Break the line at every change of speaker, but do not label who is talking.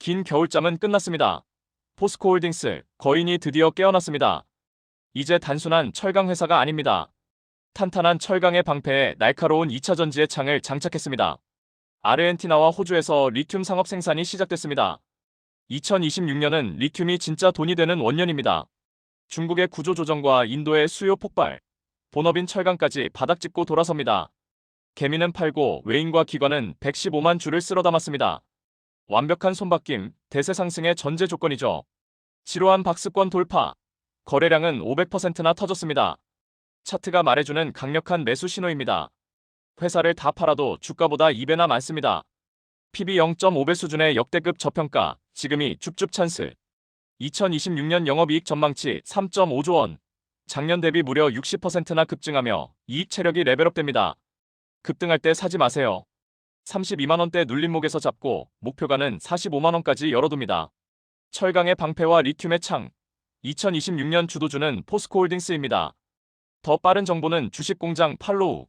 긴 겨울잠은 끝났습니다. 포스코홀딩스 거인이 드디어 깨어났습니다. 이제 단순한 철강 회사가 아닙니다. 탄탄한 철강의 방패에 날카로운 2차 전지의 창을 장착했습니다. 아르헨티나와 호주에서 리튬 상업 생산이 시작됐습니다. 2026년은 리튬이 진짜 돈이 되는 원년입니다. 중국의 구조 조정과 인도의 수요 폭발, 본업인 철강까지 바닥 짚고 돌아섭니다. 개미는 팔고 외인과 기관은 115만 주를 쓸어 담았습니다. 완벽한 손바뀜, 대세 상승의 전제 조건이죠. 지루한 박스권 돌파, 거래량은 500%나 터졌습니다. 차트가 말해주는 강력한 매수 신호입니다. 회사를 다 팔아도 주가보다 2배나 많습니다. PB 0.5배 수준의 역대급 저평가, 지금이 줍줍 찬스. 2026년 영업이익 전망치 3.5조 원. 작년 대비 무려 60%나 급증하며 이익 체력이 레벨업됩니다. 급등할 때 사지 마세요. 32만원대 눌림목에서 잡고 목표가는 45만원까지 열어둡니다. 철강의 방패와 리튬의 창. 2026년 주도주는 포스코홀딩스입니다. 더 빠른 정보는 주식공장 팔로우.